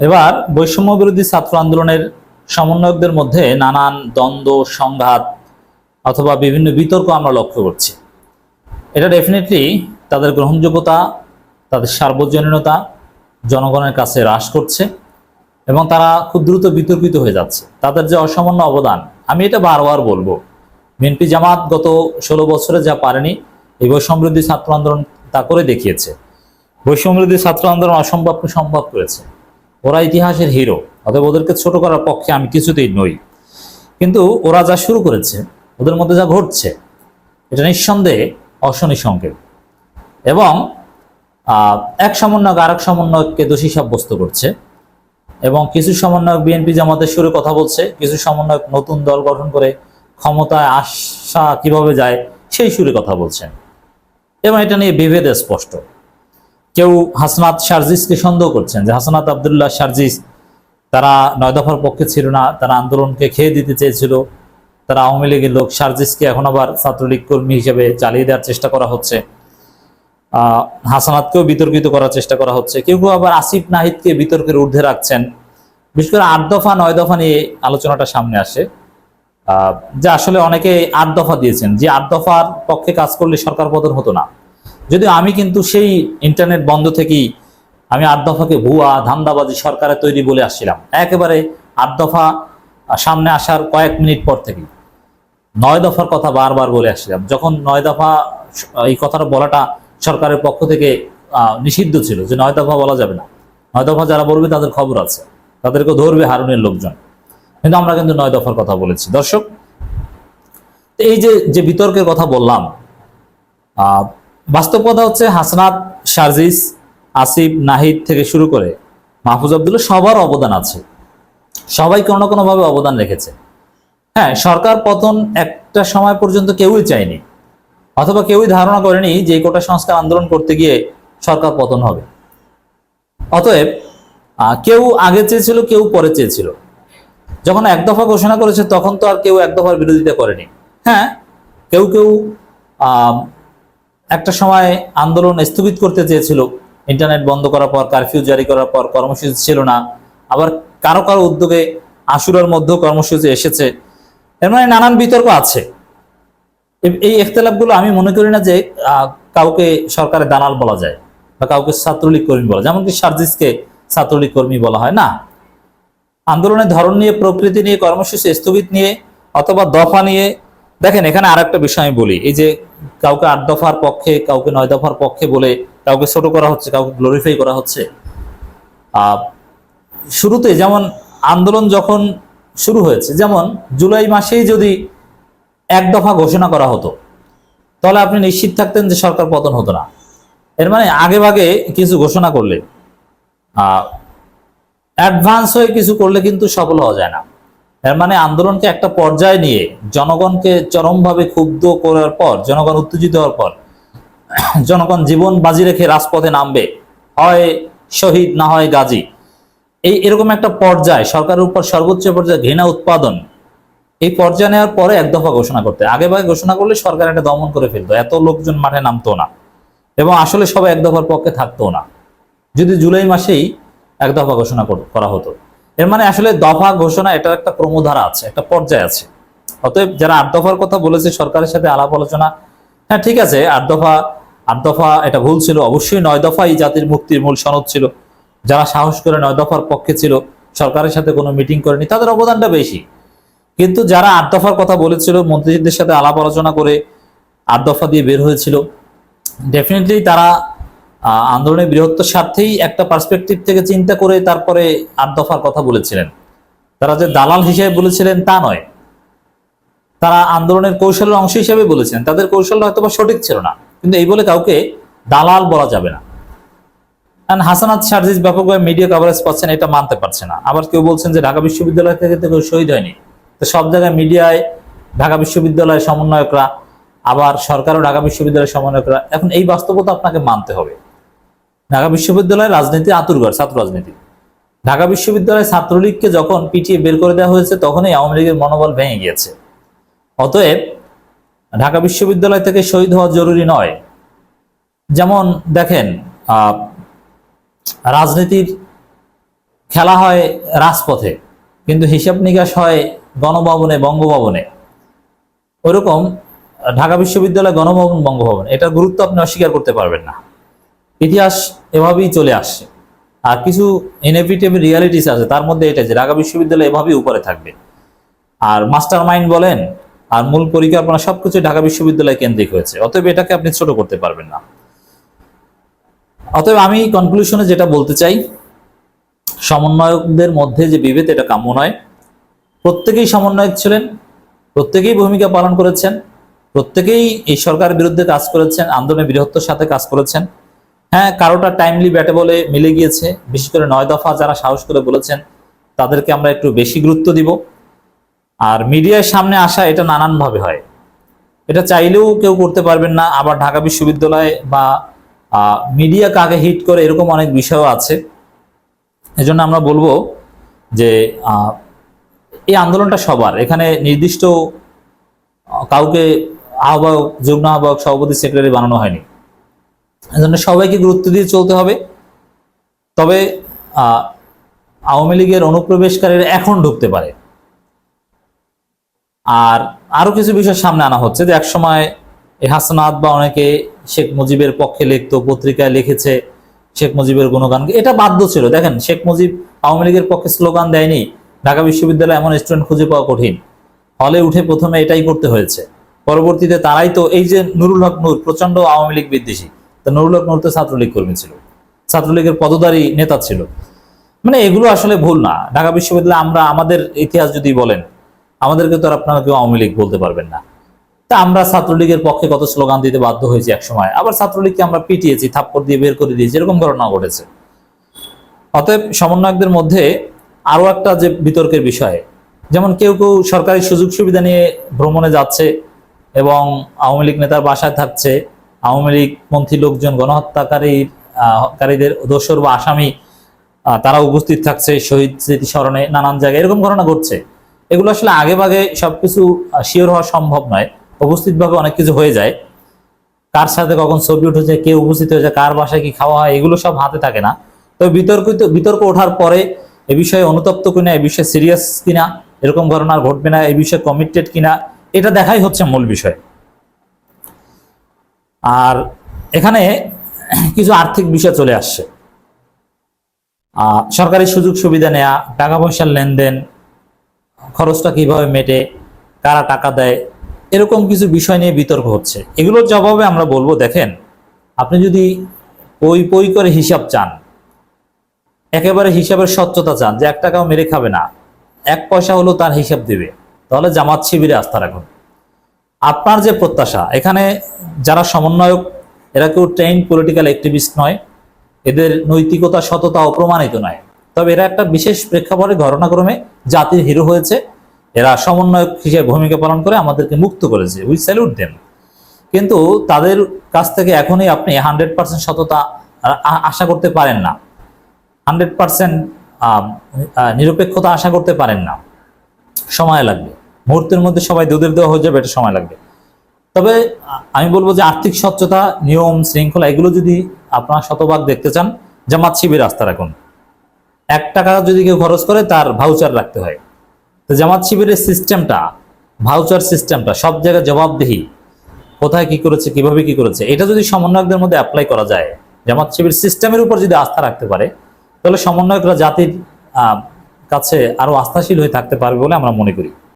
এবার বৈষম্য বিরোধী ছাত্র আন্দোলনের সমন্বয়কদের মধ্যে নানান দ্বন্দ্ব, সংঘাত অথবা বিভিন্ন বিতর্ক আমরা লক্ষ্য করছি। এটা ডেফিনেটলি তাদের গ্রহণযোগ্যতা, তাদের সার্বজনীনতা জনগণের কাছে হ্রাস করছে এবং তারা খুব দ্রুত বিতর্কিত হয়ে যাচ্ছে। তাদের যে অসামান্য অবদান, আমি এটা বারবার বলব। বিএনপি জামাত গত ষোলো বছরে যা পারেনি, এই বৈষম্যবৃদ্ধি ছাত্র আন্দোলন তা করে দেখিয়েছে। বৈষম্যবৃদ্ধি ছাত্র আন্দোলন অসম্ভবকে সম্ভব করেছে। ওরা ইতিহাসের হিরো, অতএব ওদেরকে ছোট করার পক্ষে আমি কিছুতেই নই। কিন্তু ওরা যা শুরু করেছে, ওদের মধ্যে যা ঘটছে, এটা নিঃসন্দেহে অশনি সংকেত। এবং এক সমন্বয়ক আরেক সমন্বয়ককে দোষী সাব্যস্ত করছে। এবং কিছু সমন্বয়ক বিএনপি জামাতের সুরে কথা বলছে, কিছু সমন্বয়ক নতুন দল গঠন করে ক্ষমতায় আসা কীভাবে যায়, সেই সুরে কথা বলছেন। এবং এটা নিয়ে বিভেদ স্পষ্ট। কেউ হাসনাত শারজিসকে সন্দেহ করছেন যে হাসনাত আবদুল্লাহ শারজিস তারা নয় দফার পক্ষে ছিল না, তারা আন্দোলনকে খেয়ে দিতে চেয়েছিল। তারা আওয়ামী লীগের লোক শারজিসকে এখন আবার ছাত্রলীগ কর্মী হিসেবে চালিয়ে দেওয়ার চেষ্টা করা হচ্ছে। হাসানাতকেও বিতর্কিত করার চেষ্টা করা হচ্ছে। কেউ কেউ আবার আসিফ নাহিদকে বিতর্কের ঊর্ধ্বে রাখছেন। বিশেষ করে আট দফা, নয় দফা নিয়ে আলোচনাটা সামনে আসে। যে আসলে অনেকে আট দফা দিয়েছেন। যে আট দফার পক্ষে কাজ করলে সরকার পতন হতো না। যদিও আমি কিন্তু সেই ইন্টারনেট বন্ধ থেকেই আমি আট দফাকে ভুয়া, ধান্দাবাজি সরকারের তৈরি বলে আসছিলাম। একেবারে আট দফা সামনে আসার কয়েক মিনিট পর থেকেই। নয় দফার কথা বারবার বলে আসছিলাম। যখন নয় দফা এই কথাটা বলাটা সরকারের পক্ষ থেকে নিষিদ্ধ ছিল যে নয় দফা বলা যাবে না। নয় দফা যারা বলবে তাদের খবর আছে। তাদেরকে ধরবে হারুনের লোকজন। কিন্তু আমরা কিন্তু নয় দফার কথা বলেছি। দর্শক এই যে যে বিতর্কের কথা বললাম আহ, বাস্তব কথা হচ্ছে হাসনাত শারজিস আসিফ নাহিদ থেকে শুরু করে মাহফুজ আবদুল্লাহ সবার অবদান আছে। সবাই কোনো না কোনোভাবে অবদান রেখেছে। হ্যাঁ সরকার পতন একটা সময় পর্যন্ত কেউই চায়নি অথবা কেউই ধারণা করেনি যে কোটা সংস্কার আন্দোলন করতে গিয়ে সরকার পতন হবে। অতএব কেউ আগে চেয়েছিল কেউ পরে চেয়েছিল। যখন এক দফা ঘোষণা করেছে তখন তো আর কেউ এক দফার বিরোধিতা করেনি। হ্যাঁ কেউ কেউ একটা সময় আন্দোলন স্থগিত করতে চেয়েছিল। ইন্টারনেট বন্ধ করার পর, কারফিউ জারি করার পর কর্মসূচি ছিল না। আবার কারও কারও উদ্যোগে আশুরার মধ্যেও কর্মসূচি এসেছে। এর মানে নানান বিতর্ক আছে। এই ইখতলাফগুলো আমি মনে করি না যে কাউকে সরকারের দালাল বলা যায় বা কাউকে ছাত্রলীগ কর্মী বলা যেমনকি সার্জিসকে ছাত্রলীগ কর্মী বলা হয় না। আন্দোলনের ধরন নিয়ে, প্রকৃতি নিয়ে, কর্মসূচি স্থগিত নিয়ে অথবা দফা নিয়ে দেখেন, এখানে আরেকটা বিষয় আমি বলি। এই যে কাউকে আট দফার পক্ষে, কাউকে নয় দফার পক্ষে বলে কাউকে ছোট করা হচ্ছে, কাউকে গ্লোরিফাই করা হচ্ছে শুরুতে যেমন আন্দোলন যখন শুরু হয়েছে, যেমন জুলাই মাসেই যদি এক দফা ঘোষণা করা হতো, তাহলে আপনি নিশ্চিত থাকতেন যে সরকার পতন হতো না। এর মানে আগে ভাগে কিছু ঘোষণা করলে অ্যাডভান্স হয়ে কিছু করলে কিন্তু সফল হওয়া যায় না। মানে আন্দোলনকে একটা পর্যায়ে নিয়ে জনগণকে চরমভাবে ক্ষুব্ধ করার পর, জনগণ উত্তেজিত হওয়ার পর, জনগণ জীবন বাজি রেখে রাজপথে নামবে। হয় শহীদ, না হয় গাজী। এই এরকম একটা পর্যায়, সরকারের উপর সর্বোচ্চ পর্যায়ে ঘৃণা উৎপাদন, এই পর্যায়ে নেওয়ার পরে এক দফা ঘোষণা করতে। আগে ভাগে ঘোষণা করলে সরকার এটা দমন করে ফেলতো। এত লোকজন মাঠে নামতো না। এবং আসলে সবাই এক দফার পক্ষে থাকতো না। যদি জুলাই মাসেই এক দফা ঘোষণা করা হতো। এর মানে আসলে দফা ঘোষণা এটা একটা ক্রমধারা আছে, একটা পর্যায় আছে। অতএব যারা আট দফার কথা বলেছে, সরকারের সাথে আলাপ আলোচনা হ্যাঁ ঠিক আছে, আট দফা আট দফা এটা ভুল ছিল, অবশ্যই নয় দফাই জাতির মুক্তির মূল সনদ ছিল। যারা সাহস করে নয় দফার পক্ষে ছিল, সরকারের সাথে কোনো মিটিং করেনি, তাদের অবদানটা বেশি। কিন্তু যারা আট দফার কথা বলেছিল, মন্ত্রীদের সাথে আলাপ আলোচনা করে আট দফা দিয়ে বের হয়েছিল ডেফিনেটলি তারা আন্দোলনের বৃহত্তর স্বার্থেই একটা পার্সপেক্টিভ থেকে চিন্তা করে তারপরে আট দফার কথা বলেছিলেন। তারা যে দালাল হিসেবে বলেছিলেন তা নয়। তারা আন্দোলনের কৌশলের অংশ হিসেবে বলেছেন। তাদের কৌশলটা হয়তো বা সঠিক ছিল না। কিন্তু এই বলে কাউকে দালাল বলা যাবে না। হাসানাত শারজিজ ব্যাপকভাবে মিডিয়া কভারেজ পাচ্ছেন এটা মানতে পারছে না। আবার কেউ বলছেন যে ঢাকা বিশ্ববিদ্যালয় থেকে তো কেউ শহীদ হয়নি। তো সব জায়গায় মিডিয়ায় ঢাকা বিশ্ববিদ্যালয়ের সমন্বয়করা, আবার সরকারও ঢাকা বিশ্ববিদ্যালয়ের সমন্বয়করা। এখন এই বাস্তবতা আপনাকে মানতে হবে। ঢাকা বিশ্ববিদ্যালয়ের রাজনীতি আতুরঘর ছাত্র রাজনীতি। ঢাকা বিশ্ববিদ্যালয় ছাত্রলীগকে যখন পিটিয়ে বের করে দেওয়া হয়েছে, তখনই আওয়ামী লীগের মনোবল ভেঙে গিয়েছে। অতএব, ঢাকা বিশ্ববিদ্যালয় থেকে শহীদ হওয়া জরুরি নয়। যেমন দেখেন রাজনীতির খেলা হয় রাজপথে, কিন্তু হিসাব নিকাশ হয় গণভবনে, বঙ্গভবনে। ওইরকম ঢাকা বিশ্ববিদ্যালয় গণভবন, বঙ্গভবন, এটার গুরুত্ব আপনি অস্বীকার করতে পারবেন না। ইতিহাস এভাবেই চলে আসছে। আর কিছু ইনএভিটেবল রিয়ালিটিস আছে, তার মধ্যে এটা যে ঢাকা বিশ্ববিদ্যালয় এভাবেই উপরে থাকবে। আর মাস্টার মাইন্ড বলেন, আর মূল পরিকল্পনা সবকিছু ঢাকা বিশ্ববিদ্যালয় কেন্দ্রিক হয়েছে, অতএব এটাকে আপনি ছোট করতে পারবেন না। অতএব আমি কনক্লুশনে যেটা বলতে চাই, সমন্বয়কদের মধ্যে যে বিভেদ, এটা কাম্য নয়। প্রত্যেকেই সমন্বয়ক ছিলেন, প্রত্যেকেই ভূমিকা পালন করেছেন, প্রত্যেকেই এই সরকারের বিরুদ্ধে কাজ করেছেন, আন্দোলনের বৃহত্তর সাথে কাজ করেছেন। হ্যাঁ কারোটা টাইমলি ব্যাটে বলে মিলে গিয়েছে। বিশেষ করে নয় দফা যারা সাহস করে বলেছেন, তাদেরকে আমরা একটু বেশি গুরুত্ব দিব। আর মিডিয়ার সামনে আসা, এটা নানানভাবে হয়। এটা চাইলেও কেউ করতে পারবেন না। আবার ঢাকা বিশ্ববিদ্যালয় বা মিডিয়া কাকে হিট করে, এরকম অনেক বিষয়ও আছে। এজন্য আমরা বলব যে এই আন্দোলনটা সবার। এখানে নির্দিষ্ট কাউকে আহ্বায়ক, যুগ্ম আহ্বায়ক, সভাপতি সেক্রেটারি বানানো হয়নি। এজন্য সবাইকে গুরুত্ব দিয়ে চলতে হবে। তবে আওয়ামী লীগের অনুপ্রবেশকারীরা এখন ঢুকতে পারে। আর আরও কিছু বিষয় সামনে আনা হচ্ছে যে, একসময় এই হাসনাত বা অনেকে শেখ মুজিবের পক্ষে লিখতো, পত্রিকায় লিখেছে শেখ মুজিবের গুণগান। এটা বাধ্য ছিল। দেখেন, শেখ মুজিব আওয়ামী লীগের পক্ষে স্লোগান দেয়নি, ঢাকা বিশ্ববিদ্যালয়ে এমন স্টুডেন্ট খুঁজে পাওয়া কঠিন। হলে উঠে প্রথমে এটাই করতে হয়েছে। পরবর্তীতে তারাই তো, এই যে নুরুল হক নূর প্রচণ্ড আওয়ামী লীগ বিদ্বেষী। তা নুরুল হক ছাত্রলীগ কর্মী ছিল। ছাত্রলীগের পদধারী নেতা ছিল। মানে এগুলো আসলে ভুল না। ঢাকা বিশ্ববিদ্যালয়ে আমরা, আমাদের ইতিহাস যদি বলেন, আমাদেরকে তো আর আপনারা কেউ আওয়ামী লীগ বলতে পারবেন না। তা আমরা ছাত্রলীগের পক্ষে কত স্লোগান দিতে বাধ্য হয়েছি এক সময় আবার ছাত্রলীগকে আমরা পিটিয়েছি, থাপ্পড় দিয়ে বের করে দিয়েছি, এরকম ঘটনা ঘটেছে। অতএব সমন্বয়কদের মধ্যে আরও একটা যে বিতর্কের বিষয়, যেমন কেউ কেউ সরকারি সুযোগ সুবিধা নিয়ে ভ্রমণে যাচ্ছে এবং আওয়ামী লীগ নেতার বাসায় থাকছে আওয়ামী লীগ পন্থী লোকজন গণহত্যাকারী কারীদের দোসর বা আসামি তারা উপস্থিত থাকছে শহীদ স্মৃতি স্মরণে নানান জায়গায়। এরকম ঘটনা ঘটছে। এগুলো আসলে আগে ভাগে সবকিছু শিওর হওয়া সম্ভব নয়। উপস্থিতভাবে অনেক কিছু হয়ে যায়। কার সাথে কখন ছবি উঠেছে, কে উপস্থিত হয়েছে, কার বাসায় কি খাওয়া হয়, এগুলো সব হাতে থাকে না। তবে বিতর্কিত, বিতর্ক ওঠার পরে এ বিষয়ে অনুতপ্ত কিনা, এ বিষয়ে সিরিয়াস কিনা, এরকম ঘটনা ঘটবে না এই বিষয়ে কমিটেড কিনা, এটা দেখাই হচ্ছে মূল বিষয়। আর এখানে কিছু আর্থিক বিষয় চলে আসছে। সরকারি সুযোগ সুবিধা নেয়া টাকা পয়সার লেনদেন, খরচটা কীভাবে মেটে, কারা টাকা দেয়, এরকম কিছু বিষয় নিয়ে বিতর্ক হচ্ছে। এগুলোর জবাবে আমরা বলব, দেখেন, আপনি যদি পই পই করে হিসাব চান, একেবারে হিসাবের স্বচ্ছতা চান যে এক টাকাও মেরে খাবে না, এক পয়সা হলো তার হিসাব দেবে, তাহলে জামাত শিবিরে আস্থা রাখুন। আপনার যে প্রত্যাশা, এখানে যারা সমন্বয়ক, এরা কেউ ট্রেন পলিটিক্যাল অ্যাক্টিভিস্ট নয়, এদের নৈতিকতা, সততা অপ্রমাণিত নয়। তবে এরা একটা বিশেষ প্রেক্ষাপটে ঘটনাক্রমে জাতির হিরো হয়েছে। এরা সমন্বয়ক হিসেবে ভূমিকা পালন করে আমাদেরকে মুক্ত করেছে। উই স্যালুট দেম কিন্তু তাদের কাছ থেকে এখনই আপনি হান্ড্রেড পার্সেন্ট সততা আশা করতে পারেন না। হান্ড্রেড পার্সেন্ট নিরপেক্ষতা আশা করতে পারেন না। সময় লাগবে। মুহূর্তের মধ্যে সবাই দুধের দেওয়া হয়ে যাবে, এটা সময় লাগবে। তবে আমি বলব যে আর্থিক স্বচ্ছতা, নিয়ম, শৃঙ্খলা, এগুলো যদি আপনারা শতভাগ দেখতে চান, জামাত শিবির আস্থা রাখুন। এক টাকা যদি কেউ খরচ করে, তার ভাউচার রাখতে হয়। তো জামাত শিবিরের সিস্টেমটা ভাউচার সিস্টেমটা সব জায়গায় জবাবদিহি, কোথায় কি করেছে, কীভাবে কি করেছে, এটা যদি সমন্বয়কদের মধ্যে অ্যাপ্লাই করা যায়, জামাত শিবির সিস্টেমের উপর যদি আস্থা রাখতে পারে, তাহলে সমন্বয়করা জাতির কাছে আরও আস্থাশীল হয়ে থাকতে পারবে বলে আমরা মনে করি।